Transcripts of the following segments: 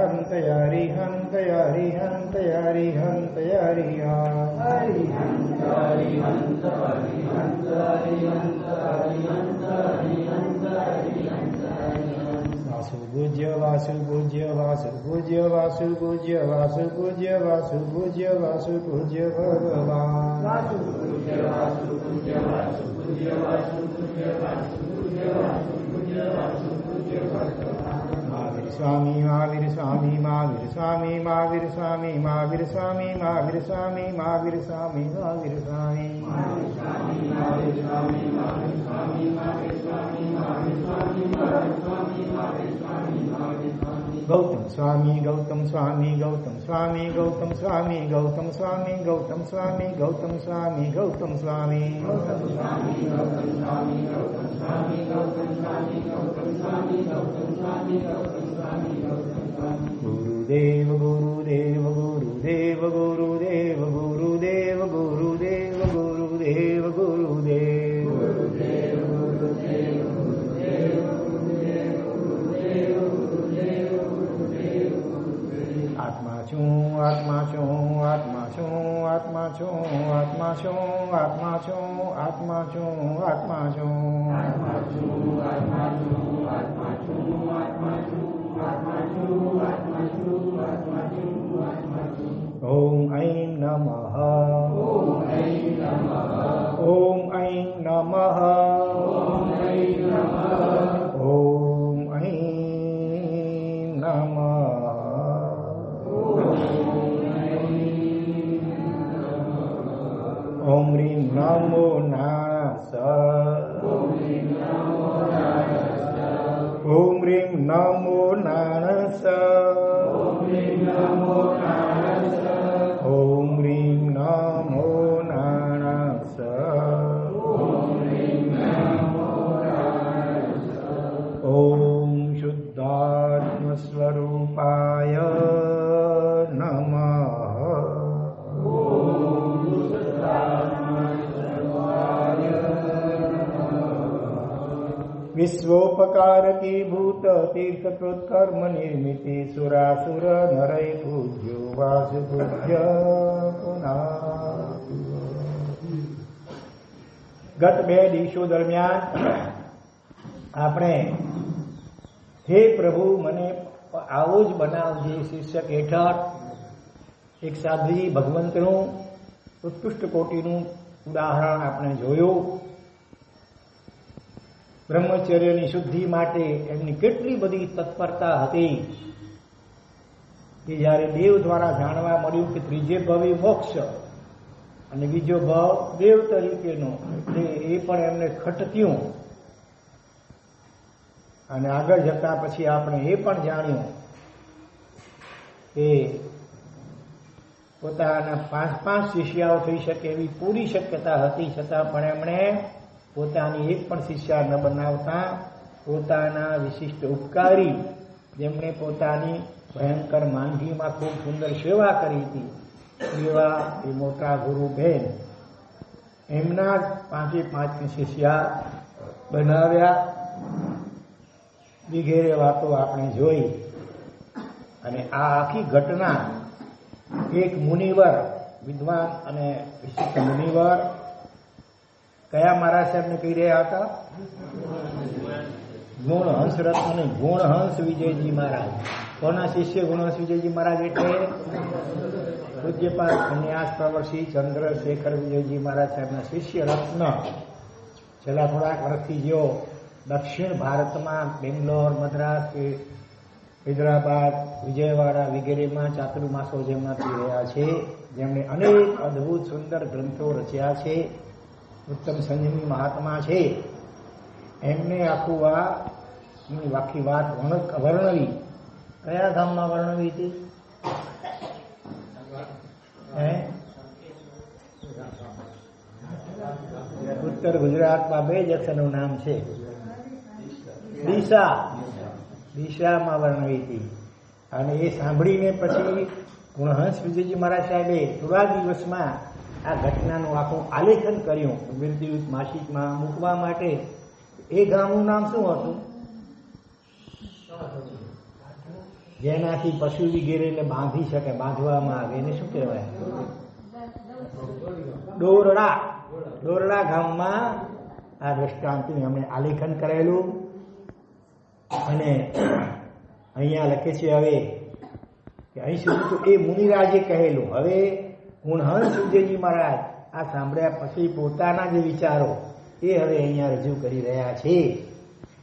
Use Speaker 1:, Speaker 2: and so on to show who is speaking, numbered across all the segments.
Speaker 1: हम तैयारी हम तैयारी हम तैयारी हम तैयारी वासु वासुपूज्य वासुपूज्य वासुपूज्य वासुपूज्य वासुपूज्य वासु भगवान वासु पूज्य वासु पूज्य वासु पूज्य भगवान સ્વામી મહાવીર સ્વામી મહાવીર સ્વામી મહાવીર સ્વામી મહાવીર સ્વામી મહાવીર સ્વામી મહાવીર સ્વામી મહાવીર સ્વામી ગૌતમ સ્વામી ગૌતમ સ્વામી ગૌતમ સ્વામી ગૌતમ સ્વામી ગૌતમ સ્વામી ગૌતમ સ્વામી ગૌતમ સ્વામી ગૌતમ સ્વામી ગુરુદેવ ગુરુદેવ ગુરુદેવ ગુરુદેવ ગુરુદેવ ગુરુદેવ ગુરુદેવ ગુરુદેવ આત્મા છું આત્મા છું આત્મા છું આત્મા છું આત્મા છું આત્મા છું આત્મા છું આત્મા છું ॐ ऐं नमः ॐ ऐं नमः ઓમ રીમ નમો નાણસ ઓમ રીમ નમો નાણસ વિશ્વોપકારકી ભૂત તીર્થકૃત્કર્મ નિર્મિતિ સુરાસુર નરય પૂજ્યો વાસુ પૂજ્ય ગત બે દિવસો દરમિયાન આપણે હે પ્રભુ, મને આવો જ બનાવજે શીર્ષક હેઠળ. એક સાધ્વી ભગવંતનું ઉત્કૃષ્ટ કોટીનું ઉદાહરણ આપણે જોયું. બ્રહ્મચર્યની શુદ્ધિ માટે એમની કેટલી બધી તત્પરતા હતી કે જ્યારે દેવ દ્વારા જાણવા મળ્યું કે ત્રીજે ભવે મોક્ષ અને બીજો ભાવ દેવ તરીકેનો, એટલે એ પણ એમને ખટક્યું અને આગળ જતા પછી આપણે એ પણ જાણ્યું કે પોતાના પાંચ પાંચ શિષ્યાઓ થઈ શકે એવી પૂરી શક્યતા હતી, છતાં પણ એમણે પોતાની એક પણ શિષ્યા ન બનાવતા, પોતાના વિશિષ્ટ ઉપકારી, જેમણે પોતાની ભયંકર માંદગીમાં ખૂબ સુંદર સેવા કરી હતી, એવા એ મોટા ગુરુ બહેન એમના પાંચે પાંચ શિષ્યા બનાવ્યા. વગેરે વાતો આપણે જોઈ. અને આ આખી ઘટના એક મુનિવર, વિદ્વાન અને વિશિષ્ટ મુનિવર કયા મહારાજ સાહેબને કહી રહ્યા હતા? ગુણહંસ રત્ન અને ગુણ વિજયજી મહારાજ. કોના શિષ્ય ગુણહંસ વિજયજી મહારાજ એટલે પૂજ્યપાલ સંન્યાસ પ્રવર્ષી ચંદ્રશેખર વિજયજી મહારાજ સાહેબના શિષ્ય રત્ન. છેલ્લા થોડાક વર્ષથી જેઓ દક્ષિણ ભારતમાં બેંગ્લોર, મદ્રાસ હૈદરાબાદ, વિજયવાડા વગેરેમાં ચાતુર્માસો જેમના થઈ રહ્યા છે, જેમણે અનેક અદ્ભુત સુંદર ગ્રંથો રચ્યા છે. ઉત્તમ સંયમી મહાત્મા છે. એમને આખું આ આખી વાત વર્ણ- વર્ણવી. કયા ગામમાં વર્ણવી હતી? ઉત્તર ગુજરાતમાં બે જ નામ છે. દિશા. દિશામાં વર્ણવી હતી. અને એ સાંભળીને પછી ગુણહંસ વિજયજી મહારાજ સાહેબે થોડા દિવસમાં આ ઘટનાનું આખું આલેખન કર્યું વીરદીયુત માસિકમાં મૂકવા માટે. એ ગામનું નામ શું હતું? જેનાથી પશુ વગેરેને બાંધી શકે, બાંધવામાં આવે. એને શું કહેવાય? દોરડા. ડોરડા ગામમાં આ દ્રષ્ટાંતનું એમણે આલેખન કરેલું. અને અહીંયા લખે છે હવે કે અહીં સુધી એ મુનિરાજે કહેલું. હવે ગુણહંસ ઉજયજી મહારાજ, આ સાંભળ્યા પછી પોતાના જે વિચારો એ હવે અહીંયા રજૂ કરી રહ્યા છે.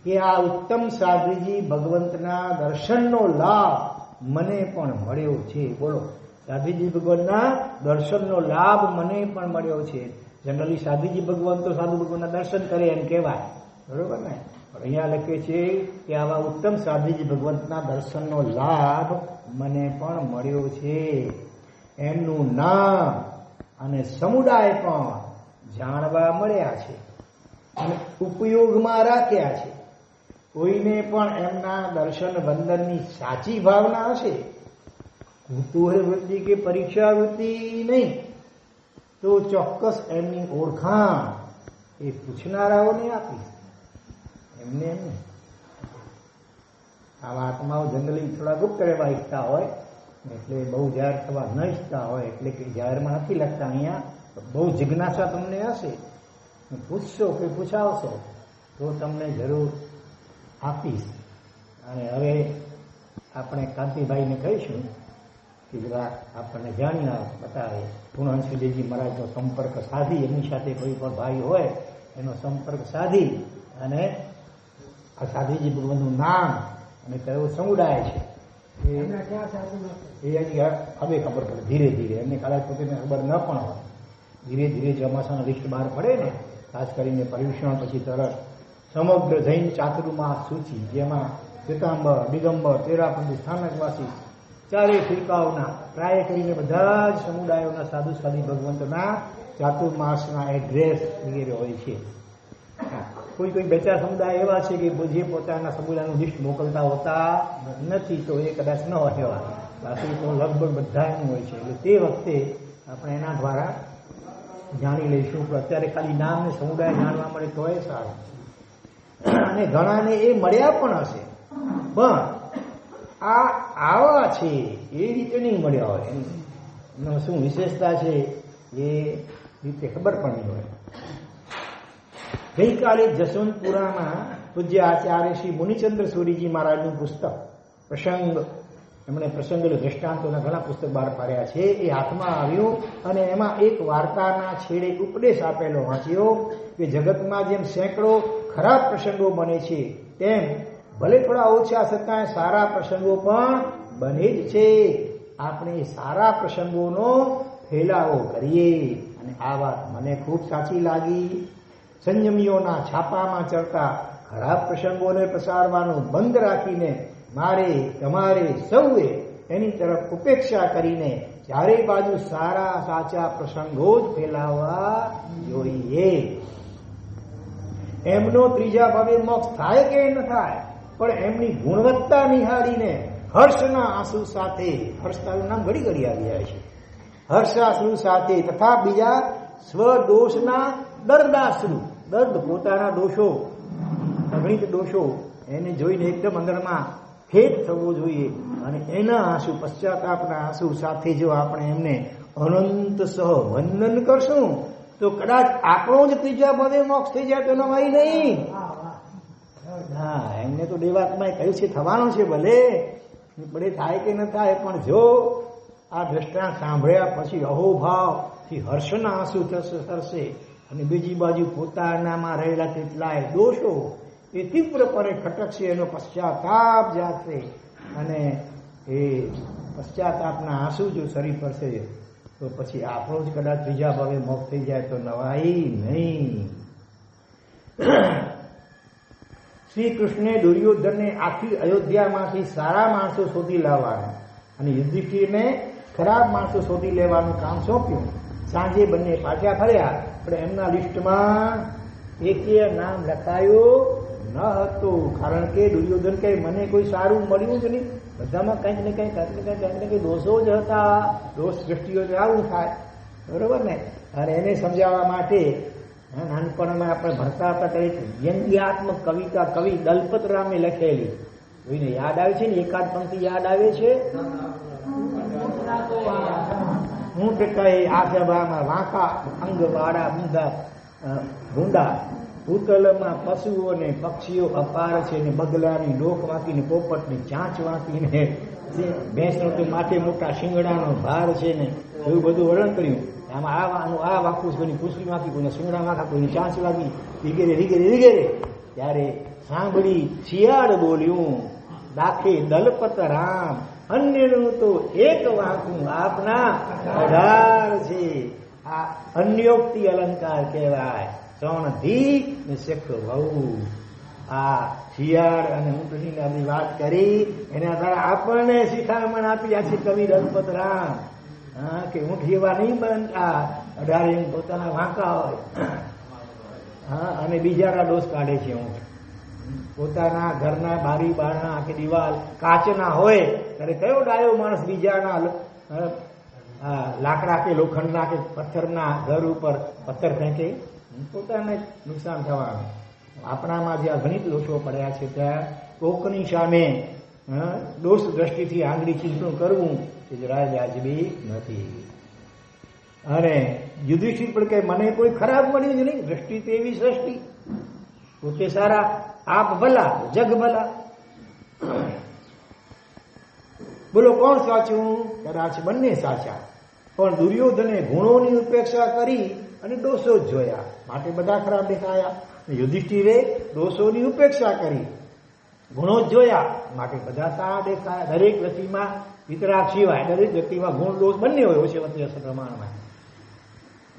Speaker 1: કે આ ઉત્તમ સાધુજી ભગવંતના દર્શનનો લાભ મને પણ મળ્યો છે. બોલો સાધુજી ભગવાનના દર્શનનો લાભ મને પણ મળ્યો છે. જનરલી સાધુજી ભગવાન તો સાધુ ભગવાનના દર્શન કરે એમ કહેવાય. બરોબર ને? પણ અહીંયા લખે છે કે આવા ઉત્તમ સાધુજી ભગવંતના દર્શનનો લાભ મને પણ મળ્યો છે. એમનું નામ અને સમુદાય પણ જાણવા મળ્યા છે અને ઉપયોગમાં રાખ્યા છે. કોઈને પણ એમના દર્શન વંદનની સાચી ભાવના હશે, કુતુહલ વૃત્તિ કે પરીક્ષા વૃત્તિ નહીં, તો ચોક્કસ એમની ઓળખાણ એ પૂછનારાઓને આપીશ. એમને એમને આવા આત્માઓ જનરલી થોડા ગુપ્ત રહેવા ઈચ્છતા હોય એટલે બહુ જાહેર થવા ન ઈચ્છતા હોય, એટલે કે જાહેરમાં નથી લખતા. અહીંયા બહુ જિજ્ઞાસા તમને હશે. પૂછશો કે પૂછાવશો, તો તમને જરૂર આપીશ. અને હવે આપણે કાંતિભાઈને કહીશું કે જરા આપણને જાણી બતાવે. પૂર્ણાંશ વિજયજી મહારાજનો સંપર્ક સાધી એમની સાથે કોઈ પણ ભાઈ હોય, એનો સંપર્ક સાધી અને આ સાધીજી ભગવાનનું નામ અને કયો સમુદાય છે. એ એની હવે ખબર પડે. ધીરે ધીરે. એમને કદાચ પોતાને ખબર ન પણ હોય. ધીરે ધીરે ચોમાસાનો લિસ્ટ બહાર પડે ને, ખાસ કરીને પર્યુષણ પછી તરત, સમગ્ર જૈન ચાતુર્માસ સૂચિ, જેમાં શ્વેતાંબર, દિગંબર તેરાપંથી સ્થાનકવાસી ચારે ફિરકાઓના, પ્રાય કરીને બધા જ સમુદાયોના સાધુ સાધી ભગવંતના ચાતુર્માસના એડ્રેસ વગેરે હોય છે. કોઈ કોઈ બે ચાર સમુદાય એવા છે કે જે પોતાના સમુદાયનું લિસ્ટ મોકલતા હોતા નથી, તો એ કદાચ ન હોય બાકી તો લગભગ બધા એનું હોય છે. એટલે તે વખતે આપણે એના દ્વારા જાણી લઈશું. પણ અત્યારે ખાલી નામ ને સમુદાય જાણવા મળે તો એ સારું. અને ઘણાને એ મળ્યા પણ હશે. પણ આ આવા છે, એ રીતે નહીં મળ્યા હોય. એનો શું વિશેષતા છે એ રીતે ખબર પણ નહીં હોય. ગઈકાલે જસવંતપુરામાં પૂજ્ય આચાર્ય શ્રી મુનિચંદ્ર સૂરીજી મહારાજનું પુસ્તક પ્રસંગ, એમણે પ્રસંગ દ્રષ્ટાંતોના ઘણા પુસ્તક બહાર પાડ્યા છે, એ હાથમાં આવ્યું અને એમાં એક વાર્તાના છેડે ઉપદેશ આપેલો વાંચ્યો કે જગતમાં જેમ સેંકડો ખરાબ પ્રસંગો બને છે, તેમ ભલે થોડા ઓછા છતાં સારા પ્રસંગો પણ બને જ છે. આપણે સારા પ્રસંગોનો ફેલાવો કરીએ. અને આ વાત મને ખૂબ સાચી લાગી. સંયમીઓના છાપામાં ચડતા ખરાબ પ્રસંગોને પ્રસારવાનું બંધ રાખીને મારે, તમારે સૌએ એની તરફ ઉપેક્ષા કરીને ચારે બાજુ સારા, સાચા પ્રસંગો જ ફેલાવવા જોઈએ. એમનો ત્રીજા ભાવે મોક્ષ થાય કે ન થાય, પણ એમની ગુણવત્તા નિહાળીને હર્ષના આંસુ સાથે હર્ષતાનું નામ ઘડી ઘડી આવી જાય છે. હર્ષાશ્રુ સાથે તથા બીજા સ્વદોષના દર્દાશ્રુ દર્દ પોતાના દોષો અગણિત દોષો, એને જોઈને એકદમ અંદરમાં ખેદ થવો જોઈએ અને એના આંસુ, પશ્ચાતાપના આંસુ સાથે જો આપણે એમને અનંત સહ વંદન કરશું, તો કદાચ આપણો જ ત્રીજા પદે મોક્ષ થઈ જાય તો નવાઈ નહીં. હા, એમને તો દેવાત્માએ કહ્યું છે, થવાનું છે ભલે. ભલે થાય કે ન થાય, પણ જો આ દ્રષ્ટાંત સાંભળ્યા પછી અહોભાવથી હર્ષના આંસુ થશે અને બીજી બાજુ પોતાનામાં રહેલા કેટલાય દોષો એ તીવ્રપણે ખટકશે, એનો પશ્ચાતાપ જાશે અને એ પશ્ચાતાપના આંસુ જો શરીર પડશે, તો પછી આપણો જ કદાચ ત્રીજા ભાવે મોત થઈ જાય તો નવાઈ નહીં. શ્રી કૃષ્ણે દુર્યોધનને આખી અયોધ્યામાંથી સારા માણસો શોધી લાવવાના અને યુધિષ્ઠિરને ખરાબ માણસો શોધી લેવાનું કામ સોંપ્યું. સાંજે બંને પાછા ફર્યા, પણ એમના લિસ્ટમાં એકે નામ લખાયું ન હતું. કારણ કે દુર્યોધન કહે, મને કોઈ સારું મળ્યું જ નહીં. બધામાં કંઈક ને કંઈક કંઈક ને કંઈક કંઈક ને કંઈક દોષો જ હતા. દોષ દ્રષ્ટિઓ જ આવું થાય. બરોબર ને? અને એને સમજાવવા માટે નાનપણમાં આપણે ભણતા હતા ત્યારે વ્યંગ્યાત્મક કવિતા, કવિ દલપતરામે લખેલી. કોઈને યાદ આવે છે ને? એકાદ પંક્તિ યાદ આવે છે? હું ટકાએ આસભામાં વાંકા અંગ વાળા ઊંધા ભૂંડા, ભૂતલમાં પશુઓ ને પક્ષીઓ અપાર છે ને બગલાની ડોક વાંકીને પોપટની ચાંચ વાંકીને ભેંસનો તો માથે મોટા શિંગડાનો ભાર છે ને એવું બધું વર્ણન કર્યું. આમાં આ આનું આ વાંકું કોઈની પૂછડી વાંકી, કોઈને શિંગડા વાંકા, કોઈની ચાંચ વાગી વિગેરે વિગેરે વિગેરે ત્યારે સાંભળી શિયાળ બોલ્યું, દાખે દલપત રામ અન્યનું તો એક વાંકું આપના અઢાર છે. આ અન્યોક્તિ અલંકાર કહેવાય. ત્રણ ધી ને શેખ વહુ. આ શિયાળ અને ઊંટની આપણી વાત કરી, એના દ્વારા આપણને શિખામણ આપી છે કવિ દલપત રામ. હા, કે ઊંટ એવા નહીં બનતા અઢારે પોતાના વાંકા હોય. હા, અને બીજાના દોષ કાઢે છે ઊંટ પોતાના ઘરના બારી બારણા કે દિવાલ કાચના હોય, ત્યારે કયો ડાયો માણસ બીજાના લાકડા કે લોખંડના કે પથ્થરના ઘર ઉપર પથ્થર ફેંકે? પોતાને નુકસાન થવાનું. આપણામાં જ્યાં ઘણી દોષો પડ્યા છે, ત્યાં કોકની સામે દોષ દ્રષ્ટિથી આંગળી ચીજનું કરવું એ જરાય વ્યાજબી નથી. અને યુધિષ્ઠિર પણ કે મને કોઈ ખરાબ મળ્યું જ નહીં, દ્રષ્ટિ તો એવી સૃષ્ટિ. પોતે સારા આપ ભલા, જગ ભલા. બોલો, કોણ સાચું? કદાચ બંને સાચા. પણ દુર્યોધને ગુણોની ઉપેક્ષા કરી અને દોષો જ જોયા. માટે બધા ખરાબ દેખાયા. યુધિષ્ઠિરે દોષોની ઉપેક્ષા કરી. ગુણો જ જોયા. માટે બધા સારા દેખાયા. દરેક વ્યક્તિમાં વિતરાગ સિવાય દરેક વ્યક્તિમાં ગુણ, દોષ બંને હોય ઓછે પ્રમાણમાં.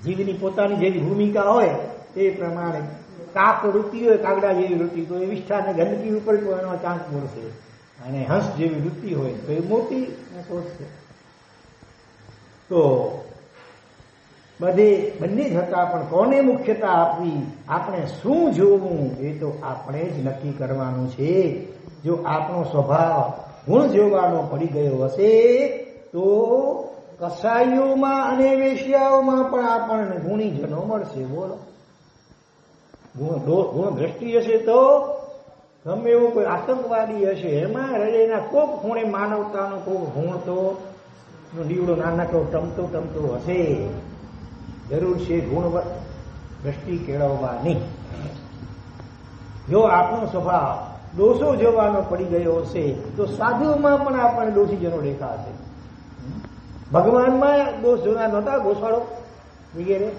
Speaker 1: જીવની પોતાની જેવી ભૂમિકા હોય તે પ્રમાણે કાક વૃત્તિ હોય કાગડા જેવી વૃત્તિ, તો એ વિષ્ઠાને ગંદકી ઉપર એનો ચાંસ મળશે અને હંસ જેવી વૃત્તિ હોય, તો એ મોટી છે. તો બધે બંને છતાં પણ કોને મુખ્યતા આપવી? આપણે શું જોવું? એ તો આપણે જ નક્કી કરવાનું છે. જો આપણો સ્વભાવ ગુણ જોવાનો પડી ગયો હશે, તો કસાઈઓમાં અને વેશ્યાઓમાં પણ આપણને ગુણીજનો મળશે. બોલો. ગુણ દ્રષ્ટિ હશે તો ગમે એવું કોઈ આતંકવાદી હશે, એમાં હૃદયના કોક ખૂણે માનવતાનો કોક ગુણ તો દીવડો નાનકડો ટમતો ટમતો હશે. જરૂર છે ગુણ દ્રષ્ટિ કેળવવાની. જો આપણો સ્વભાવ દોષો જોવાનો પડી ગયો હશે, તો સાધુઓમાં પણ આપણને દોષીજનો દેખાશે. ભગવાનમાં દોષ જોના નહોતા, ગોસાળો વગેરે.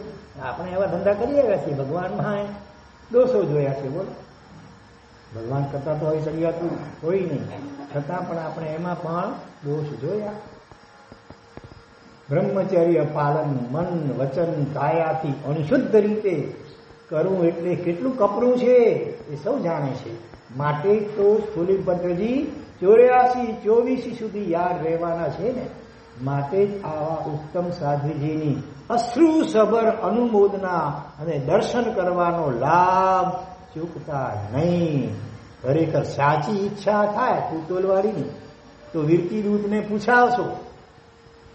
Speaker 1: આપણે એવા ધંધા કરી આવ્યા છીએ, ભગવાનમાં દોષો જોયા છે, બોલો. ભગવાન કરતા તો હોઈ શક્યાતું કોઈ નહીં. છતાં પણ આપણે એમાં પણ દોષ જોયા. બ્રહ્મચર્ય પાલન, મન, વચન, કાયાથી અણશુદ્ધ રીતે કરવું એટલે કેટલું કપરું છે એ સૌ જાણે છે. માટે તો સ્થુલીભદ્રજી ચોર્યાસી ચોવીસી સુધી યાદ રહેવાના છે ને. માટે જ આવા ઉત્તમ સાધુજીની અશ્રુ સબર અનુમોદના અને દર્શન કરવાનો લાભ ચૂકતા નહીં. ખરેખર સાચી ઈચ્છા થાય કુતોલવાળીની તો વીરતી દૂતને પૂછાવશો.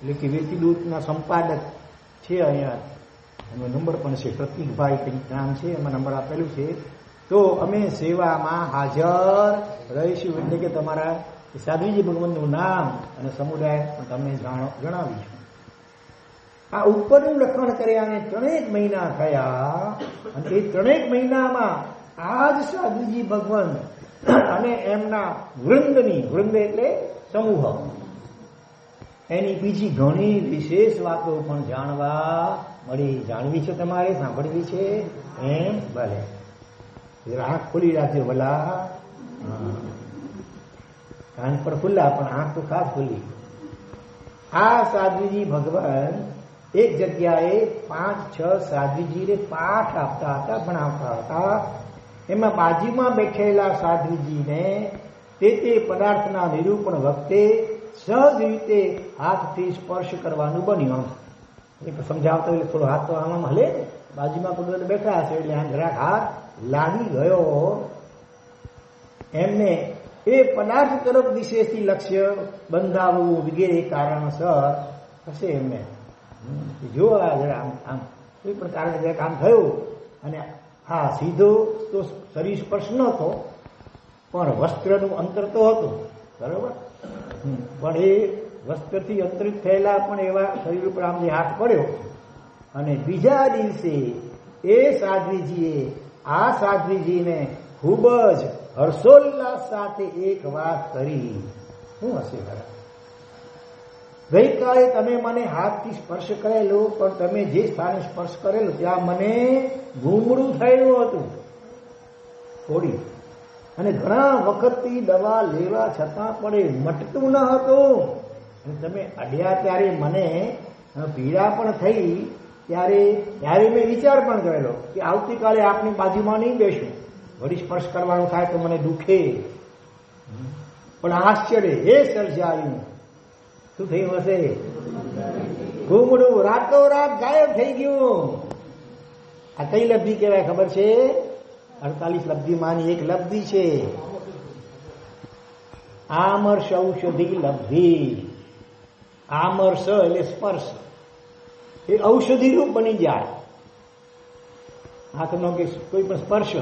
Speaker 1: એટલે કે વીરતી દૂતના સંપાદક છે અહીંયા. એનો નંબર પણ છે, પ્રતિકભાઈ કંઈક નામ છે, એમાં નંબર આપેલું છે. તો અમે સેવામાં હાજર રહીશું. એટલે કે તમારા સાધુજી ભગવાનનું નામ અને સમુદાય તમને જણાવીશું. આ ઉપરનું લખાણ કર્યાને ત્રણેક મહિના થયા અને એ ત્રણેક મહિનામાં આ જ સાધુજી ભગવાન અને એમના વૃંદની, વૃંદ એટલે સમૂહ. એની બીજી ઘણી વિશેષ વાતો પણ જાણવા મળી, જાણવી છે તમારે, સાંભળવી છે, એમ ભલે. આંખ ખુલી રાખજો ભલા. કાન પર ખુલ્લા, પણ આંખ તો ખાસ ખુલ્લી. આ સાધ્વીજી ભગવાન એક જગ્યાએ પાંચ, છ સાધ્વીજીને પાઠ આપતા હતા, ભણાવતા હતા. એમાં બાજુમાં બેઠેલા સાધ્વીજીને તે તે પદાર્થના નિરૂપણ વખતે સહજ રીતે હાથથી સ્પર્શ કરવાનું બન્યું. સમજાવતો એટલે થોડો હાથ તો આમાં હલે બાજુમાં કુદરત બેઠા હશે એટલે આ જરાક હાથ લાગી ગયો. એમને એ પદાર્થ તરફ વિશેષથી લક્ષ્ય બંધાવવું વગેરે કારણસર હશે એમને. જો આમ આમ. કોઈ પણ કારણે જરાક આમ થયું અને હા સીધો તો શરીર સ્પર્શ ન થતો પણ વસ્ત્રનું અંતર તો હતું. બરોબર. પણ એ વસ્ત્રથી અંતરિત થયેલા પણ એવા શરીર ઉપર આમને હાથ પડ્યો. અને બીજા દિવસે એ સાધ્વીજીએ, આ સાધ્વીજીને ખૂબ જ હર્ષોલ્લાસ સાથે એક વાત કરી. શું હશે ખરા ગઈકાલે તમે મને હાથથી સ્પર્શ કરેલો, પણ તમે જે સ્થાને સ્પર્શ કરેલો, ત્યાં મને ગુમડું થયેલું હતું. થોડી અને ઘણા વખતથી દવા લેવા છતાં પણ એ મટતું ન હતું. તમે અડ્યા ત્યારે મને પીડા પણ થઈ, ત્યારે ત્યારે મેં વિચાર પણ કરેલો કે આવતીકાલે આપની બાજુમાં નહીં બેસું. વળી સ્પર્શ કરવાનું થાય તો મને દુખે. પણ આશ્ચર્ય એ સર્જાયું શું થયું હશે? ઘૂમડું રાતોરાત ગાયબ થઈ ગયું. આ કઈ લબ્ધિ કહેવાય ખબર છે? અડતાલીસ લબ્ધિમાંની એક લબ્ધિ છે. આમર્ષ ઔષધિ લબ્ધિ. આમર્ષ એટલે સ્પર્શ. એ ઔષધિ રૂપ બની જાય. હાથનો કે કોઈ પણ સ્પર્શ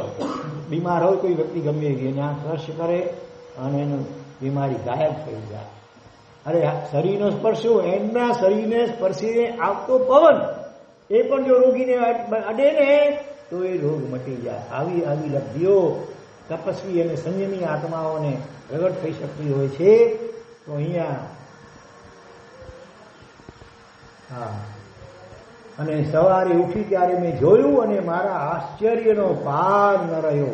Speaker 1: બીમાર હોય કોઈ વ્યક્તિ ગમે એવી એને આ સ્પર્શ કરે અને એનું બીમારી ગાયબ થઈ જાય. અરે શરીરનો સ્પર્શ શું? એમના શરીરને સ્પર્શીને આવતો પવન. એ પણ જો રોગીને અડે ને, તો એ રોગ મટી જાય. આવી આવી લબ્ધિઓ તપસ્વી અને સંયમી આત્માઓને પ્રગટ થઈ શકતી હોય છે. તો અહીંયા, હા. અને સવારે ઉઠી ત્યારે મેં જોયું અને મારા આશ્ચર્યનો પાર ન રહ્યો.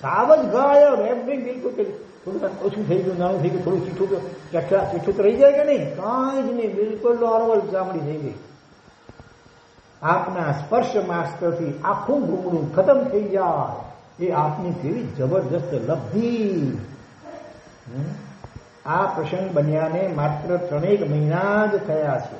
Speaker 1: સાવ જ ગાયબ એમ નહીં, બિલકુલ થોડું ઓછું થઈ ગયું નાનું થઈ ગયું થોડું ચીઠું ચઠા ચીઠું રહી જાય કે નહીં કાંઈ જ નહીં બિલકુલ નોર્મલ ચામડી થઈ ગઈ આપના સ્પર્શ માસ્તરથી આખું ઘૂમડું ખતમ થઈ જાય એ આપની કેવી જબરજસ્ત લબ્ધિ? આ પ્રસંગ બન્યાને માત્ર ત્રણેક મહિના જ થયા છે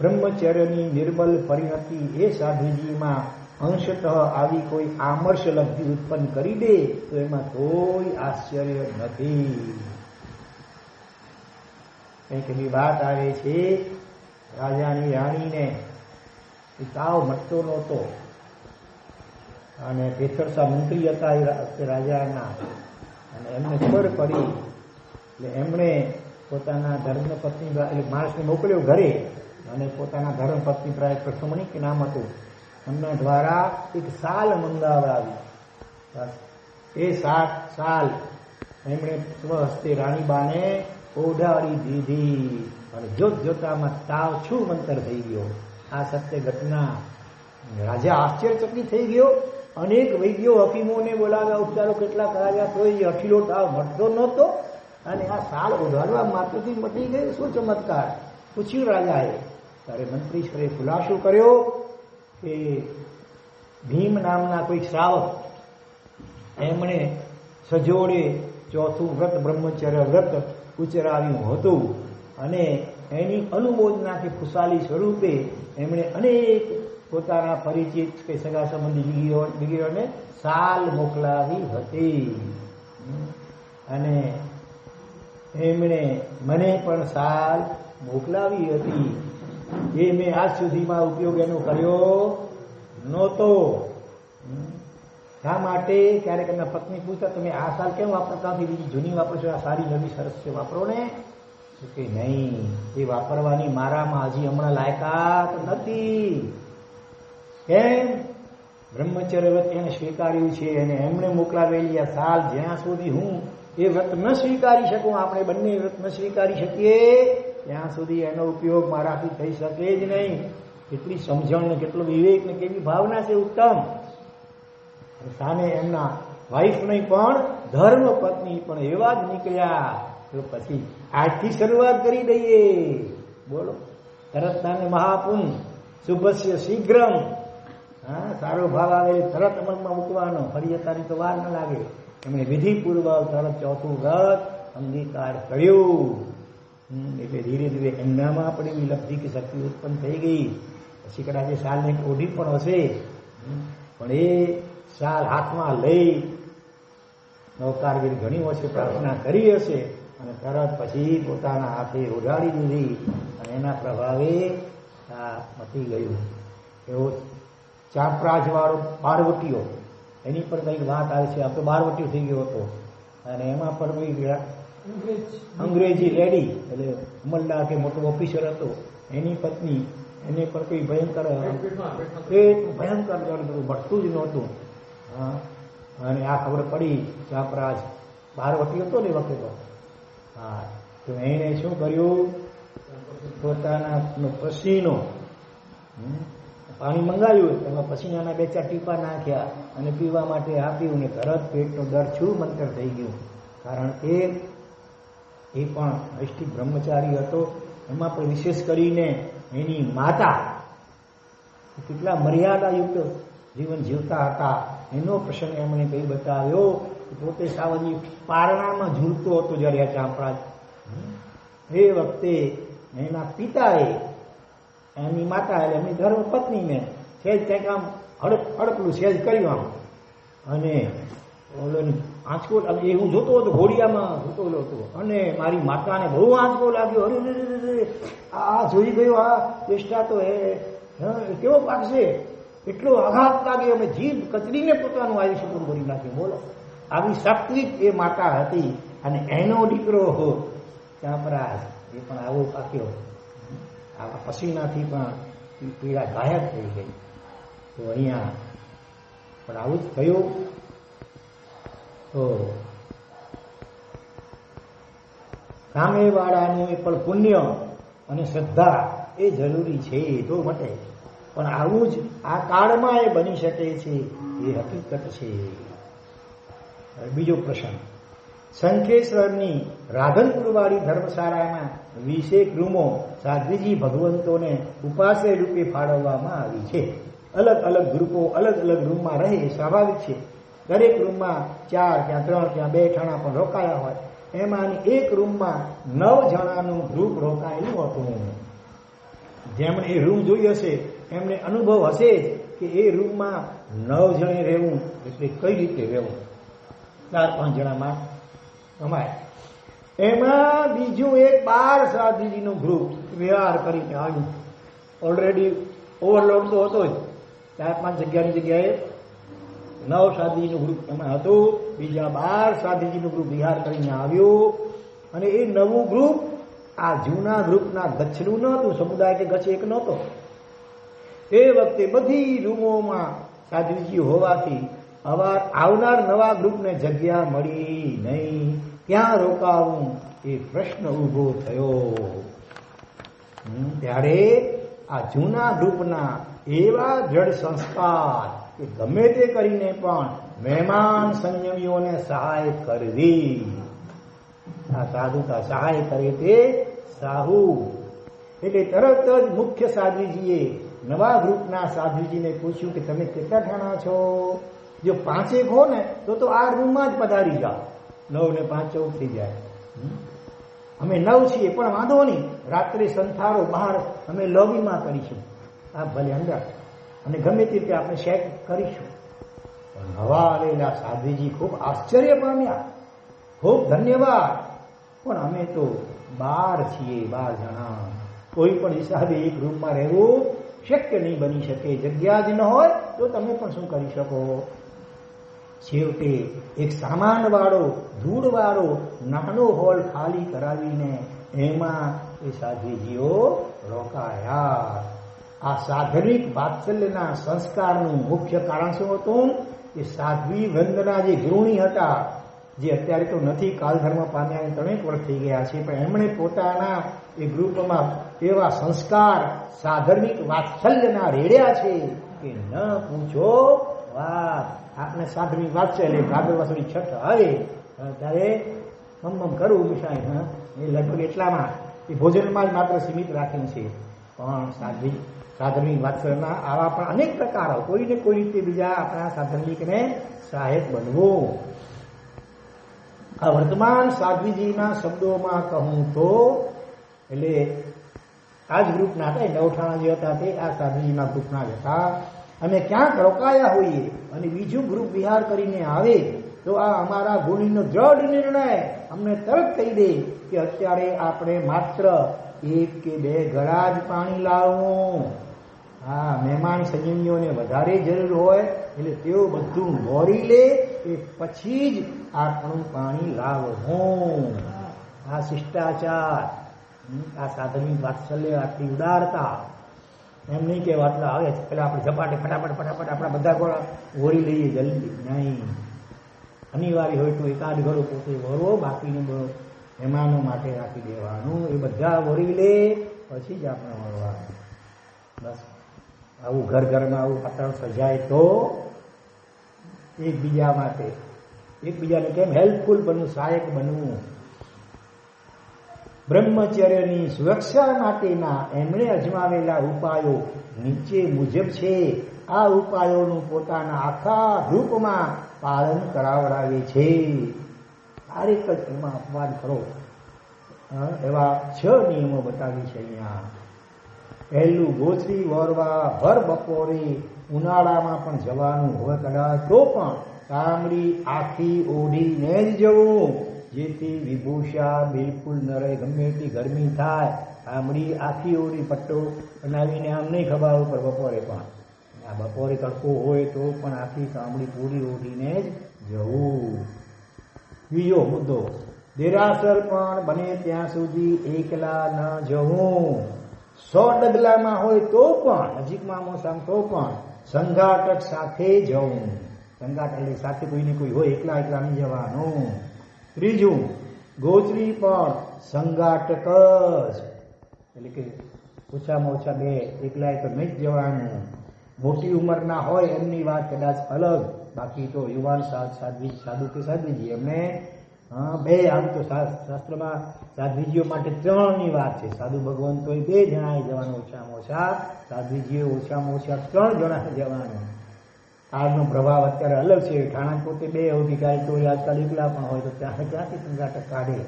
Speaker 1: બ્રહ્મચર્યની નિર્બલ પરિણતિ એ સાધુજીમાં અંશતઃ આવી કોઈ આમર્ષ લબ્ધિ ઉત્પન્ન કરી દે, તો એમાં કોઈ આશ્ચર્ય નથી. કંઈક એવી વાત આવે છે, રાજાની રાણીને એ તાવ મટતો નહોતો. અને પેથરસા મંત્રી હતા એ રાજાના. અને એમને ખબર પડી, એટલે એમણે પોતાના ધર્મપત્ની એટલે માણસને મોકલ્યો ઘરે, અને પોતાના ધર્મપત્ની પ્રાય પ્રથમણી કે નામ હતું. એમના દ્વારા એક સાલ મંગાવડાવી. એ સાત સાલ એમણે સ્વહસ્તે રાણીબાને ઓઢાડી દીધી. અને જોત જોતામાં તાવ છું મંતર થઈ ગયો. આ સત્ય ઘટના રાજા આશ્ચર્યચકિત થઈ ગયો. અનેક વૈદ્યો હકીમોને બોલાવ્યા. ઉપચારો કેટલા કરાવ્યા તો એ અઠીલો તાવ મટતો નહોતો. અને આ સાલ ઓઢાડવા માત્રથી મટી ગઈ શું ચમત્કાર? પૂછ્યું રાજાએ. ત્યારે મંત્રીશ્વરે ખુલાસો કર્યો. કે ભીમ નામના કોઈ શ્રાવક એમણે સજોડે ચોથું વ્રત, બ્રહ્મચર્ય વ્રત ઉચરાવ્યું હતું અને એની અનુમોદનાથી ખુશાલી સ્વરૂપે એમણે અનેક પોતાના પરિચિત કે સગા સંબંધી દીકરીઓ દીકરીઓને સાલ મોકલાવી હતી. અને એમણે મને પણ સાલ મોકલાવી હતી. એ મેં આજ સુધીમાં ઉપયોગ એનો કર્યો નહોતો. શા માટે? ક્યારેક એમના પત્ની પૂછતા, તમે આ સાલ કેમ વાપરતા નથી બીજી જૂની વાપરો છો? આ સારી નવી સરસ છે, વાપરો ને? કે, નહીં, એ વાપરવાની મારામાં હજી હમણાં લાયકાત નથી. કેમ? બ્રહ્મચર્ય વ્રત એને સ્વીકાર્યું છે અને એમણે મોકલાવેલી આ સાલ જ્યાં સુધી હું એ વ્રત ન સ્વીકારી શકું, આપણે બંને વ્રત ન સ્વીકારી શકીએ ત્યાં સુધી એનો ઉપયોગ મારાથી થઈ શકે જ નહીં. કેટલી સમજણ ને કેટલો વિવેક ને કેવી ભાવના છે ઉત્તમ. સામે એમના વાઈફ નહીં, પણ ધર્મ પત્ની પણ એવા જ નીકળ્યા. તો પછી આજથી શરૂઆત કરી દઈએ. બોલો. તરત તાને મહાપુન શુભસ્ય શીઘ્રમ. હા, સારો ભાવ આવે, તરત અમલમાં મૂકવાનો. ફરિયતાની તો વાર ન લાગે. એમણે વિધિપૂર્વક તરત ચોથું વ્રત અંગીકાર કર્યું. એટલે ધીરે ધીરે એમનામાં પણ એવી લબ્ધિક શક્તિ ઉત્પન્ન થઈ ગઈ. પછી કદાચ એ સાલને ઓઢી પણ હશે. પણ એ સાલ હાથમાં લઈ નવકારવીર ઘણી વર્ષે પ્રાર્થના કરી હશે અને તરત પછી પોતાના હાથે ઓઢાડી દીધી અને એના પ્રભાવે આ મટી ગયું. એવો ચાપરાજવાળો બારવટીઓ, એની પર કંઈક વાત આવે છે આપણે બારવટીઓ થઈ ગયો હતો. અને એમાં પણ ગયા અંગ્રેજી. લેડી એટલે અમલદાર કે મોટો ઓફિસર હતો. એની પત્ની એને પર કોઈ ભયંકર પેટ ભયંકર દર્દ મળતું જ નહોતું. હા. અને આ ખબર પડી ચાપરાજ બહાર વટી હતો ને વખતે તો. હા. તો એણે શું કર્યું? પોતાના પસીનો પાણી મંગાવ્યું. એમાં પસીનાના બે ચાર ટીપા નાખ્યા અને પીવા માટે આપ્યું ને તરત પેટનું દર છું મંતર થઈ ગયું. કારણ કે એ પણ નૈષ્ઠિક બ્રહ્મચારી હતો. એમાં પણ વિશેષ કરીને એની માતા કેટલા મર્યાદાયુક્ત જીવન જીવતા હતા. એનો પ્રસંગ એમણે કંઈ બતાવ્યો પોતે સાવજી પારણામાં ઝૂલતો હતો જ્યારે આ ચાંપરાજ એ વખતે એના પિતાએ એની માતા એટલે એમની ધર્મ પત્નીને સેજ કંઈક આમ હડપ હડપલું સહેજ કર્યું આમ. અને ઓલો આંચકો એ હું જોતો હતો ઘોડિયામાં જોતો હતો. અને મારી માતાને બહુ આંચકો લાગ્યો. અરે આ જોઈ ગયો આ ચેષ્ટા તો એ હં, પાક કેવો પાકશે એટલો આઘાત લાગે. અમે જીભ કચડીને પોતાનું આયુષ્ય પૂરું કરી નાખ્યું બોલો. આવી સાત્વિક એ માતા હતી અને એનો દીકરો ચાપરાજ એ પણ આવો પાક્યો. આવા પસીનાથી પણ પીડા ગાયબ થઈ ગઈ. તો અહીંયા પણ આવું જ થયું. તો સામેવાળાનું પણ પુણ્ય અને શ્રદ્ધા એ જરૂરી છે તો મટે. પણ આવું જ આ કાળમાં એ બની શકે છે, એ હકીકત છે. બીજો પ્રશ્ન. શંખેશ્વરની રાધનપુરવાળી ધર્મશાળામાં વીસેક રૂમો સાધ્વીજી ભગવંતોને ઉપાસય રૂપે ફાળવવામાં આવી છે. અલગ અલગ ગ્રુપો અલગ અલગ રૂમમાં રહે સ્વાભાવિક છે. દરેક રૂમમાં ચાર ક્યાં ત્રણ ક્યાં બે ઠાણા પણ રોકાયા હોય એમાંની એક રૂમમાં નવ જણાનું ગ્રુપ રોકાયેલું હતું. જેમણે એ રૂમ જોઈ હશે, એમને અનુભવ હશે જ કે એ રૂમમાં નવ જણે રહેવું એટલે કઈ રીતે રહેવું? ચાર પાંચ જણામાં અમાય એમાં બીજું એક બાર સાધુજીનું ગ્રુપ વ્યવહાર કરીને આવ્યું. ઓલરેડી ઓવરલોડ તો હતો જ. ચાર પાંચ જગ્યાની જગ્યાએ નવ સાધુજીનું ગ્રુપ એમાં હતું. બીજા બાર સાધુજીનું ગ્રુપ વિહાર કરીને આવ્યું. અને એ નવું ગ્રુપ, આ જૂના ગ્રુપના ગચ્છનું નહોતું સમુદાય કે ગચ્છ એક નહોતો. એ વખતે બધી રૂમોમાં સાધુજી હોવાથી અવાર આવનાર નવા ગ્રુપને જગ્યા મળી નહીં. ક્યાં રોકાવું? એ પ્રશ્ન ઊભો થયો. ત્યારે આ જૂના ગ્રુપના એવા જળ સંસ્કાર કે ગમે તે કરીને પણ મહેમાન સંયમીઓને સહાય કરવી. આ સાધુતા સહાય કરે તે સાહુ. એટલે તરત જ મુખ્ય સાધુજીએ નવા ગ્રુપના સાધુજીને પૂછ્યું કે તમે કેટલા ઠાણા છો? જો પાંચેક હો ને, તો તો આ રૂમમાં જ પધારી જાઓ. નવ ને પાંચ ચૌદ થઈ જાય. અમે નવ છીએ, પણ વાંધો નહીં. રાત્રે સંથારો બહાર અમે લોબીમાં કરીશું. આ ભલે અંદર. અને ગમે તે રીતે આપણે શેક કરીશું. પણ નવા આવેલા સાધ્વીજી ખૂબ આશ્ચર્ય પામ્યા. ખૂબ ધન્યવાદ. પણ અમે તો બાર છીએ, બાર જણા. કોઈ પણ હિસાબે એક રૂમમાં રહેવું શક્ય નહીં બની શકે. જગ્યા જ ન હોય તો તમે પણ શું કરી શકો? છેવટે એક સામાનવાળો, ધૂળવાળો ધૂળ વાળો નાનો હોલ ખાલી કરાવીને એમાં એ સાધ્વીજીઓ રોકાયા. આ સાધનિક વાત્સલ્યના સંસ્કારનું મુખ્ય કારણ શું હતું? કે સાધ્વી વંદના જે ગૃહિણી હતા, જે અત્યારે તો નથી કાલધર્મ પામ્યા ત્રણેક વર્ષ થઈ ગયા છે, પણ એમણે પોતાના એ ગ્રુપમાં એવા સંસ્કાર સાધર્મિક વાત્સલ્યના રેડ્યા છે કે ન પૂછો વાત. આપણે સાધર્મિક વાત્સલ્ય ભાગવત વાસની છઠ આવે. ત્યારે મમ કરવું વિષય હા? એ લગભગ એટલામાં. એ ભોજનમાં જ માત્ર સીમિત રાખેલ છે. પણ સાધ્વી સાધર્મિક વાત્સલ્યના આવા પણ અનેક પ્રકારો. કોઈને કોઈ રીતે બીજા આપણા સાધર્મિકને સહાયક બનવો. આ વર્તમાન સાધ્વીજીના શબ્દોમાં કહું તો, એટલે આ જ ગ્રુપના હતા નવઠાણા જે હતા તે આ સાધ્વીજીના ગ્રુપના જ હતા. અમે ક્યાંક રોકાયા હોઈએ અને બીજું ગ્રુપ વિહાર કરીને આવે, તો આ અમારા ગુણીનો દ્રઢ નિર્ણય અમને તરત કહી દે કે અત્યારે આપણે માત્ર એક કે બે ગળા જ પાણી લાવવું હા, મહેમાન સંયમીઓને વધારે જરૂર હોય, એટલે તેઓ બધું મોરી લે એ પછી જ આપણું પાણી લાવવું આ શિષ્ટાચાર આ સાધનની વાત્સલ્ય આટલી ઉદારતા એમ નહીં કે વાતલા આવે પેલા આપણે ઝપાટે ફટાફટ ફટાફટ આપણા બધા ગોળા ઓળી લઈએ જલ્દી. નહીં. અનિવાર્ય હોય તો એકાદ ઘરો પોતે વરવો બાકીને મહેમાનો માટે રાખી દેવાનું. એ બધા વરી લે, પછી જ આપણે વળવાનું બસ. આવું ઘર ઘરમાં આવું વાતાવરણ સર્જાય તો એકબીજા માટે, એકબીજાને કેમ હેલ્પફુલ બનવું, સહાયક બનવું? બ્રહ્મચર્યની સુરક્ષા માટેના એમણે અજમાવેલા ઉપાયો નીચે મુજબ છે. આ ઉપાયોનું પોતાના આખા રૂપમાં પાલન કરાવડાવે છે. તારીખ જ એમાં અપવાદ કરો. એવા છ નિયમો બતાવી છે અહીંયા. પહેલું ગોથરી વોરવા ભર બપોરે ઉનાળામાં પણ જવાનું હોય કદાચ, તો પણ કામડી આખી ઓઢીને જ જવું. જેથી વિભૂષા બિલકુલ ન ગમે એટલી ગરમી થાય, કામડી આખી ઓઢી પટ્ટો બનાવીને આમ નહીં ખબર ઉપર બપોરે પણ. આ બપોરે તડકો હોય તો પણ આખી કામડી પૂરી ઓઢીને જ જવું. બીજો મુદ્દો, દેરાસર પણ બને ત્યાં સુધી એકલા ન જવું. સો ડગલામાં હોય તો પણ, નજીકમાં મોસામ તો પણ, સંઘાટક સાથે જવું. સંઘાટક એટલે સાથે કોઈને કોઈ હોય, એકલા એકલા નહીં જવાનું. ત્રીજું, ગોચરી પણ સંઘાટક જ. એટલે કે ઓછામાં ઓછા બે, એકલા તો નહીં જવાનું. મોટી ઉંમરના હોય એમની વાત કદાચ અલગ. બાકી તો યુવાન સાધ સાધ્વી, સાધુ કે સાધ્વીજી, એમને હા, બે આમ તો શાસ્ત્રમાં સાધ્વીજીઓ માટે ત્રણની વાત છે. સાધુ ભગવંતોએ બે જણાએ જવાનું ઓછામાં ઓછા સાધ્વીજીઓ ઓછામાં ઓછા ત્રણ જણા જવાનું. આજનો પ્રભાવ અત્યારે અલગ છે. ઠાણા પોતે બે અધિકારી તો આજકાલ એકલા પણ હોય તો ત્યાં ક્યાંથી સંઘાટક કાઢે.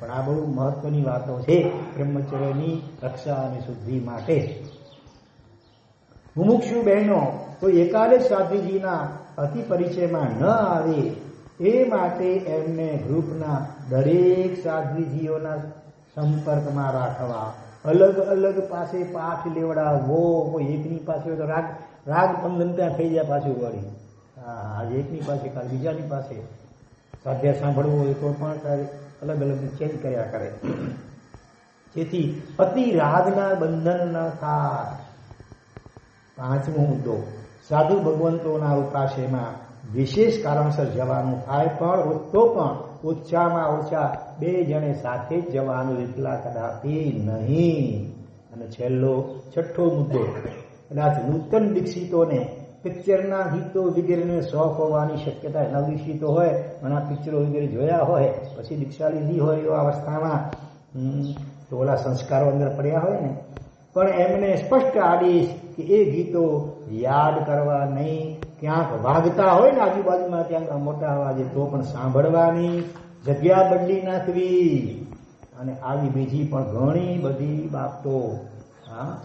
Speaker 1: પણ આ બહુ મહત્વની વાતો છે બ્રહ્મચર્યની રક્ષા અને શુદ્ધિ માટે. મુમુક્ષુ બહેનો તો એકાદ સાધ્વીજીના અતિ પરિચયમાં ન આવે. એ માટે એમને ગ્રુપના દરેક સાધ્વીજીઓના સંપર્કમાં રાખવા. અલગ અલગ પાસે પાઠ લેવડાવવો કોઈ એકની પાસે તો રાગ રાગ બંધન ત્યાં થઈ જાય પાછું વળી. હા એકની પાસે કાલ બીજાની પાસે. સાધ્ય સાંભળવું હોય તો પણ અલગ અલગ ચેન્જ કર્યા કરે. જેથી અતિ રાગના બંધન ન થાય. પાંચમો મુદ્દો. સાધુ ભગવંતોના ઉપાસેમાં વિશેષ કારણસર જવાનું થાય, પણ તો પણ ઓછામાં ઓછા બે જણે સાથે જ જવાનું એટલા કદાપી નહીં. અને છેલ્લો છઠ્ઠો મુદ્દો, કદાચ નૂતન દીક્ષિતોને પિક્ચરના ગીતો વગેરેને શોખ હોવાની શક્યતા નવદીક્ષિતો હોય, ઘણા પિક્ચરો વગેરે જોયા હોય, પછી દીક્ષા લીધી હોય એવા અવસ્થામાં તો ઓલા સંસ્કારો અંદર પડ્યા હોય ને. પણ એમને સ્પષ્ટ આદેશ કે એ ગીતો યાદ કરવા નહીં. ક્યાંક વાગતા હોય ને આજુબાજુમાં ક્યાંક મોટા અવાજે તો પણ સાંભળવાની જગ્યા બદલી નાખવી. અને આવી બીજી પણ ઘણી બધી બાબતો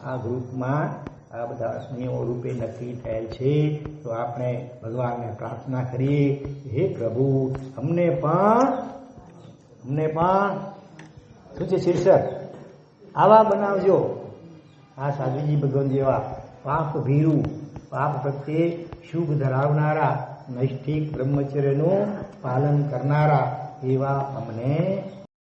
Speaker 1: આ ગ્રુપમાં આ બધા નિયમો રૂપે નક્કી થયેલ છે. તો આપણે ભગવાનને પ્રાર્થના કરીએ, હે પ્રભુ, અમને પણ અમને પણ, શું છે શીર્ષક? આવા બનાવજો. આ સાધુજી ભગવાન જેવા, પાપ ભીરુ, પાપ પ્રત્યે શુભ ધરાવનારા નૈષ્ઠિક બ્રહ્મચર્યનું પાલન કરનારા એવા અમને